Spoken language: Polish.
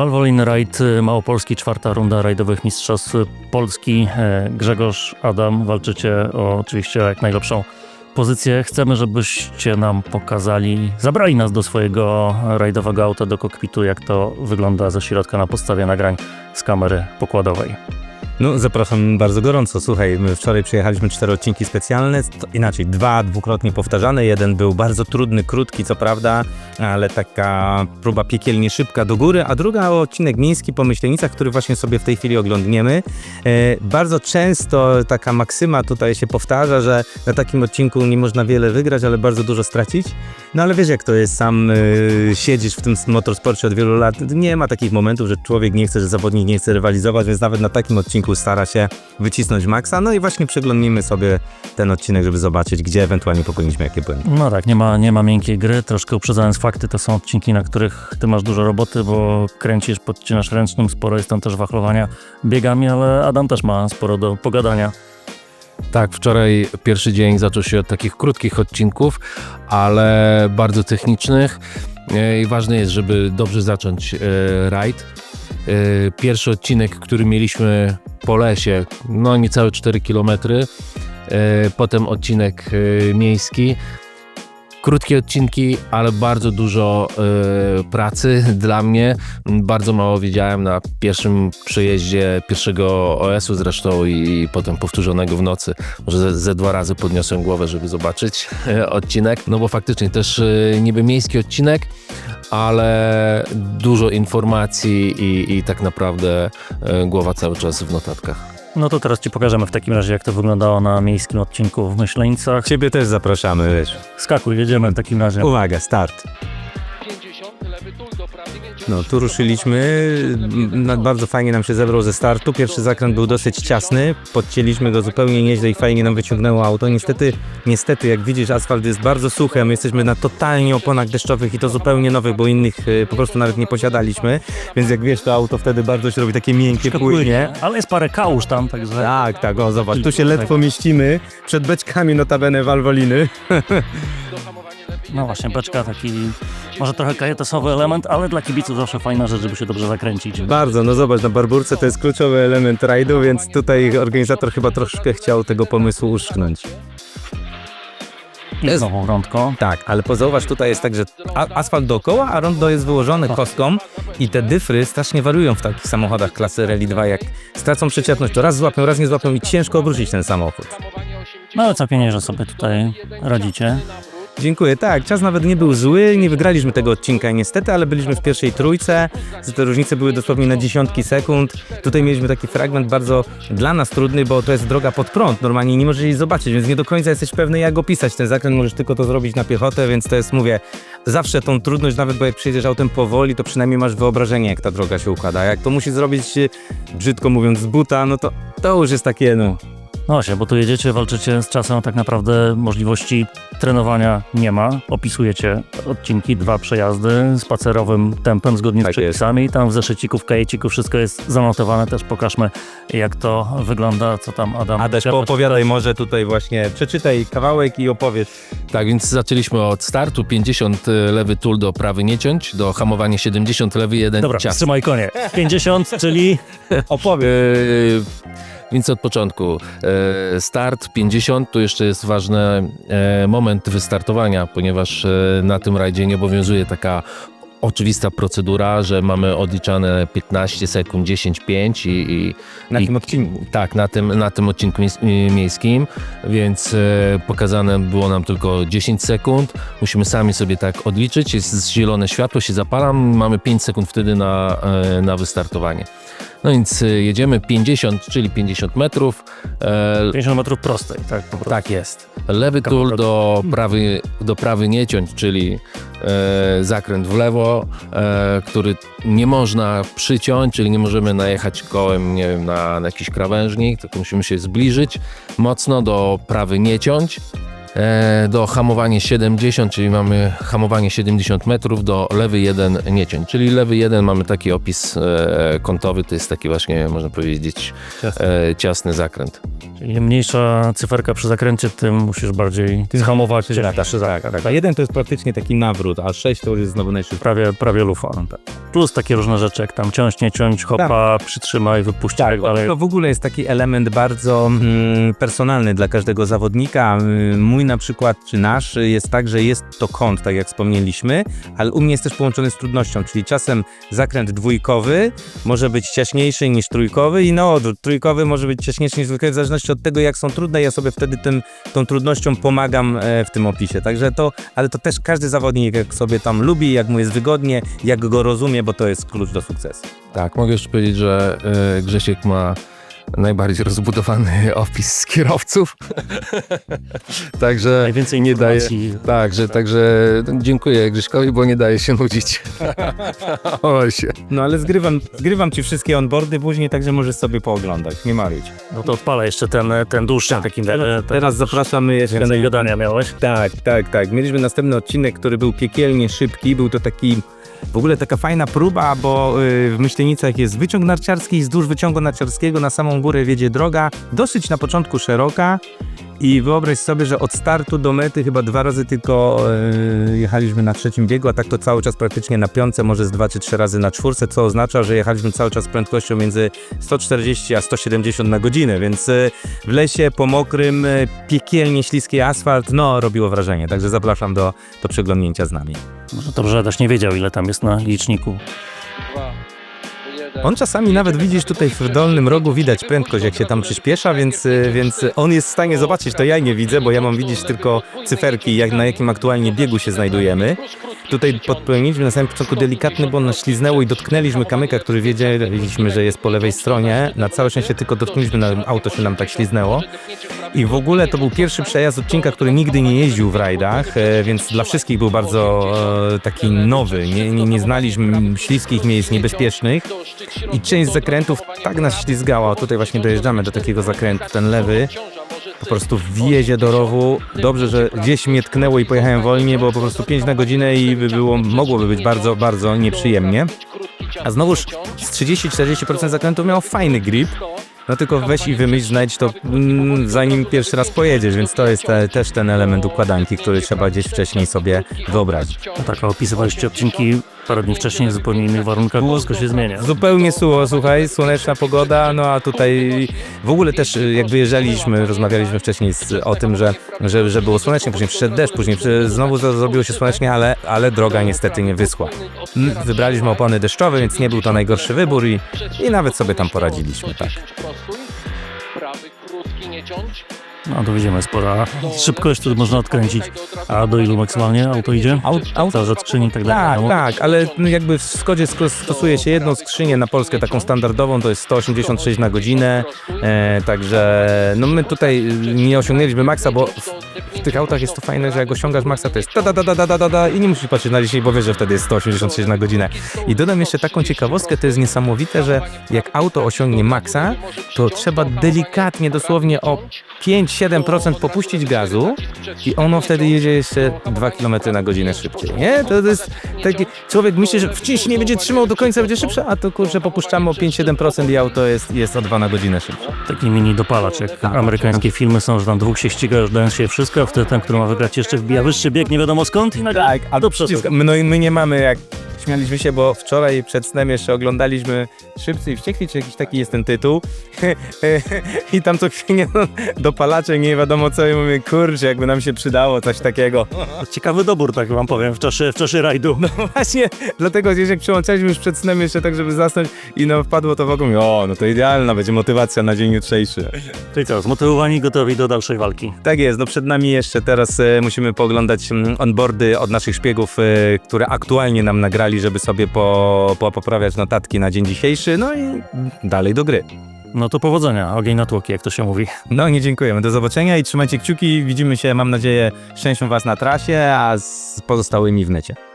Valvoline Ride Małopolski, czwarta runda rajdowych mistrzostw Polski. E, Grzegorz, Adam, walczycie o oczywiście jak najlepszą pozycję. Chcemy, żebyście nam pokazali, zabrali nas do swojego rajdowego auta, do kokpitu, jak to wygląda ze środka na podstawie nagrań z kamery pokładowej. No, zapraszam bardzo gorąco. Słuchaj, my wczoraj przyjechaliśmy cztery odcinki specjalne, inaczej, dwa dwukrotnie powtarzane. Jeden był bardzo trudny, krótki, co prawda, ale taka próba piekielnie szybka do góry, a druga odcinek miejski po Myślenicach, który właśnie sobie w tej chwili oglądniemy. E, bardzo często taka maksyma tutaj się powtarza, że na takim odcinku nie można wiele wygrać, ale bardzo dużo stracić. No ale wiesz jak to jest, sam y, siedzisz w tym motorsporcie od wielu lat, nie ma takich momentów, że człowiek nie chce, że zawodnik nie chce rywalizować, więc nawet na takim odcinku stara się wycisnąć maksa. No i właśnie przeglądnijmy sobie ten odcinek, żeby zobaczyć, gdzie ewentualnie popełniliśmy jakie błędy. No tak, nie ma, nie ma miękkiej gry, troszkę uprzedzając fakty, to są odcinki, na których ty masz dużo roboty, bo kręcisz, podcinasz ręcznym, sporo jest tam też wachlowania biegami, ale Adam też ma sporo do pogadania. Tak, wczoraj pierwszy dzień zaczął się od takich krótkich odcinków, ale bardzo technicznych E, i ważne jest, żeby dobrze zacząć e, rajd. E, Pierwszy odcinek, który mieliśmy po lesie, no niecałe 4 km, potem odcinek e, miejski. Krótkie odcinki, ale bardzo dużo pracy dla mnie. Bardzo mało wiedziałem na pierwszym przejeździe pierwszego OS-u zresztą i potem powtórzonego w nocy. Może ze, ze dwa razy podniosłem głowę, żeby zobaczyć odcinek. No bo faktycznie też niby miejski odcinek, ale dużo informacji i, i tak naprawdę e, głowa cały czas w notatkach. No to teraz ci pokażemy w takim razie, jak to wyglądało na miejskim odcinku w Myślenicach. Ciebie też zapraszamy, wiesz. Skakuj, jedziemy w takim razie. Uwaga, start. No, tu ruszyliśmy. Bardzo fajnie nam się zebrał ze startu. Pierwszy zakręt był dosyć ciasny. Podcięliśmy go zupełnie nieźle i fajnie nam wyciągnęło auto. Niestety, niestety, jak widzisz, asfalt jest bardzo suchy. My jesteśmy na totalnie oponach deszczowych i to zupełnie nowych, bo innych y, po prostu nawet nie posiadaliśmy. Więc jak wiesz, to auto wtedy bardzo się robi takie miękkie, płynie. Ale jest parę kałuż tam, także... Tak, tak, o zobacz, tu się ledwo mieścimy. Przed beczkami notabene walwoliny. No właśnie, beczka taki, może trochę kajetosowy element, ale dla kibiców zawsze fajna rzecz, żeby się dobrze zakręcić. Bardzo, no zobacz, na barburce to jest kluczowy element rajdu, więc tutaj organizator chyba troszkę chciał tego pomysłu uszknąć. I znowu rądko. Tak, ale pozauważ, tutaj jest tak, że a- asfalt dookoła, a rondo jest wyłożone kostką i te dyfry strasznie wariują w takich samochodach klasy Rally 2, jak stracą przyczepność, to raz złapią, raz nie złapią i ciężko obrócić ten samochód. hamowanie 80, No ale całkiem nie, że sobie tutaj radzicie. Dziękuję, tak, czas nawet nie był zły, nie wygraliśmy tego odcinka niestety, ale byliśmy w pierwszej trójce, te różnice były dosłownie na dziesiątki sekund. Tutaj mieliśmy taki fragment bardzo dla nas trudny, bo to jest droga pod prąd, normalnie nie możesz jej zobaczyć, więc nie do końca jesteś pewny jak opisać ten zakręt, możesz tylko to zrobić na piechotę, więc to jest, mówię, zawsze tą trudność, nawet bo jak przyjedziesz autem powoli, to przynajmniej masz wyobrażenie jak ta droga się układa, jak to musi zrobić, brzydko mówiąc, z buta, no to to już jest takie, no, No właśnie, bo tu jedziecie, walczycie z czasem, a tak naprawdę możliwości trenowania nie ma. Opisujecie odcinki, dwa przejazdy spacerowym tempem zgodnie Tak z przepisami. Tam w zeszyciku, w kajeciku wszystko jest zanotowane. Też pokażmy, jak to wygląda, co tam Adam... Adaś, chciał poopowiadaj może tutaj właśnie, przeczytaj kawałek i opowiedz. Tak, więc zaczęliśmy od startu 50 lewy tul do prawy nie ciąć, do hamowania 70 lewy jeden Dobra, cias. wstrzymaj konie. 50, czyli Opowiedz. Więc od początku e, start 50, tu jeszcze jest ważny e, moment wystartowania, ponieważ e, na tym rajdzie nie obowiązuje taka oczywista procedura, że mamy odliczane 15 sekund, 10, 5 i, i Na i- tym odcinku. Tak, na tym, na tym odcinku miejskim, więc pokazane było nam tylko 10 sekund. Musimy sami sobie tak odliczyć. Jest zielone światło, się zapala, mamy 5 sekund wtedy na, na wystartowanie. No więc e, jedziemy 50, czyli 50 metrów. E, 50 metrów prostej, tak? Po prostu. tak jest. Lewy tul do prawy, do prawy nie ciąć, czyli e, zakręt w lewo, e, który nie można przyciąć, czyli nie możemy najechać kołem, nie wiem, na, na jakiś krawężnik, tylko musimy się zbliżyć mocno do prawy nie ciąć. E, do hamowanie 70, czyli mamy hamowanie 70 metrów, do lewy 1 nie ciąć. Czyli lewy 1 mamy taki opis e, kątowy, to jest taki właśnie, można powiedzieć, Jasne. e, ciasny zakręt. Im mniejsza cyferka przy zakręcie, tym musisz bardziej zhamować. Czy latasz? Tak, tak. A jeden to jest praktycznie taki nawrót, a sześć to już jest znowu najszybszy. Prawie, prawie lufa. Plus takie różne rzeczy, jak tam ciąć, nie ciąć, hopa, przytrzymaj, wypuść tak dalej. To w ogóle jest taki element bardzo mm, personalny dla każdego zawodnika. Y, Mój na przykład, czy nasz, jest tak, że jest to kąt, tak jak wspomnieliśmy, ale u mnie jest też połączony z trudnością, czyli czasem zakręt dwójkowy może być ciaśniejszy niż trójkowy i na odwrót. Trójkowy może być ciaśniejszy niż dwójkowy, w zależności od tego, jak są trudne. Ja sobie wtedy tym, tą trudnością pomagam e, w tym opisie. Także to, ale to też każdy zawodnik, jak sobie tam lubi, jak mu jest wygodnie, jak go rozumie, bo to jest klucz do sukcesu. Tak, mogę już powiedzieć, że e, Grzesiek ma najbardziej rozbudowany opis z kierowców. także Najwięcej nie daje. Także, także dziękuję Grześkowi, bo nie daje się nudzić. No ale zgrywam, zgrywam ci wszystkie onboardy później, także możesz sobie pooglądać, nie marudź. No to odpalę jeszcze ten, ten dłuższy, taki ten, ten, Teraz zapraszamy jeszcze więcej na... gadania miałeś. Tak, tak, tak. Mieliśmy następny odcinek, który był piekielnie szybki. Był to taki, w ogóle taka fajna próba, bo y, w Myślenicach jest wyciąg narciarski i wzdłuż wyciągu narciarskiego na samą górę wiedzie droga, dosyć na początku szeroka. I wyobraź sobie, że od startu do mety chyba dwa razy tylko y, jechaliśmy na trzecim biegu, a tak to cały czas praktycznie na piątce, może z dwa czy trzy razy na czwórce, co oznacza, że jechaliśmy cały czas z prędkością między 140 a 170 na godzinę, więc y, w lesie, po mokrym, y, piekielnie śliski asfalt, no robiło wrażenie, także zapraszam do, do przeglądnięcia z nami. Może dobrze, że też nie wiedział, ile tam jest na liczniku. Jeden. On czasami nawet widzisz tutaj w dolnym rogu widać prędkość, jak się tam przyspiesza, więc, więc on jest w stanie zobaczyć, to ja nie widzę, bo ja mam widzieć tylko cyferki, jak, na jakim aktualnie biegu się znajdujemy. Tutaj podpełniliśmy na samym początku delikatny, bo nas śliznęło i dotknęliśmy kamyka, który wiedzieliśmy, że jest po lewej stronie. Na całe szczęście tylko dotknęliśmy, na auto się nam tak śliznęło. I w ogóle to był pierwszy przejazd odcinka, który nigdy nie jeździł w rajdach, e, więc dla wszystkich był bardzo e, taki nowy. Nie, nie, nie znaliśmy śliskich miejsc niebezpiecznych. I część zakrętów tak nas ślizgała. Tutaj właśnie dojeżdżamy do takiego zakrętu, ten lewy. Po prostu wjezie do rowu. Dobrze, że gdzieś mnie tknęło i pojechałem wolniej, bo po prostu 5 na godzinę i by było, mogłoby być bardzo, bardzo nieprzyjemnie. A znowuż z 30-40% zakrętu miał fajny grip. No tylko weź i wymyśl, znajdź to mm, zanim pierwszy raz pojedziesz, więc to jest te, też ten element układanki, który trzeba gdzieś wcześniej sobie wyobrazić. No tak, a opisywaliście odcinki parę dni wcześniej w zupełnie innych warunkach, wszystko się zmienia. Zupełnie suło, słuchaj, słoneczna pogoda, no a tutaj w ogóle też y, jak wyjeżdżaliśmy, rozmawialiśmy wcześniej z, o tym, że, że, że było słonecznie, później przyszedł deszcz, później znowu zrobiło się słonecznie, ale, ale droga niestety nie wyschła. Wybraliśmy opony deszczowe, więc nie był to najgorszy wybór i, i nawet sobie tam poradziliśmy, tak. Prawy, krótki, nie ciąć. No to widzimy, spora szybkość, tu można odkręcić. A do ilu maksymalnie auto idzie? Aut, aut, skrzyni i tak dalej. Tak, tak, ale no jakby w Skodzie sk- stosuje się jedną skrzynię na Polskę, taką standardową, to jest 186 na godzinę, e, także no my tutaj nie osiągnęliśmy maksa, bo w, tych autach jest to fajne, że jak osiągasz maksa, to jest da da da da da da da, i nie musisz patrzeć na licznik, bo wiesz, że wtedy jest 186 na godzinę. I dodam jeszcze taką ciekawostkę, to jest niesamowite, że jak auto osiągnie maksa, to trzeba delikatnie, dosłownie o 5-7% popuścić gazu i ono wtedy jedzie jeszcze 2 km na godzinę szybciej, nie? To, to jest taki, człowiek myśli, że wciąż nie będzie trzymał do końca, będzie szybsze, a to kurczę popuszczamy o 5-7% i auto jest, jest o 2 na godzinę szybsze. Taki mini dopalacz, jak amerykańskie filmy są, że tam dwóch się ściga, już dają się wszystko, a wtedy ten, który ma wygrać jeszcze wbija wyższy bieg, nie wiadomo skąd i nagle Tak, a do przodu. No i my nie mamy jak. Śmialiśmy się, bo wczoraj przed snem jeszcze oglądaliśmy Szybcy i Wściekli, czy jakiś taki jest ten tytuł. I tam co chwilę dopalacze, nie wiadomo co, i mówię, kurczę, jakby nam się przydało coś takiego. Ciekawy dobór, tak wam powiem, w czasie, w czasie rajdu. No właśnie, dlatego gdzieś jak przyłączaliśmy już przed snem jeszcze tak, żeby zasnąć i no wpadło to w mówię, o, no to idealna będzie motywacja na dzień jutrzejszy. Czyli co, zmotywowani, gotowi do dalszej walki. Tak jest, no przed nami jeszcze teraz e, musimy pooglądać mm, onboardy od naszych szpiegów, e, które aktualnie nam nagrali, żeby sobie po, po, poprawiać notatki na dzień dzisiejszy, no i dalej do gry. No to powodzenia, ogień na tłoki, jak to się mówi. No nie dziękujemy, do zobaczenia i trzymajcie kciuki, widzimy się, mam nadzieję, szczęścią Was na trasie, a z pozostałymi w necie.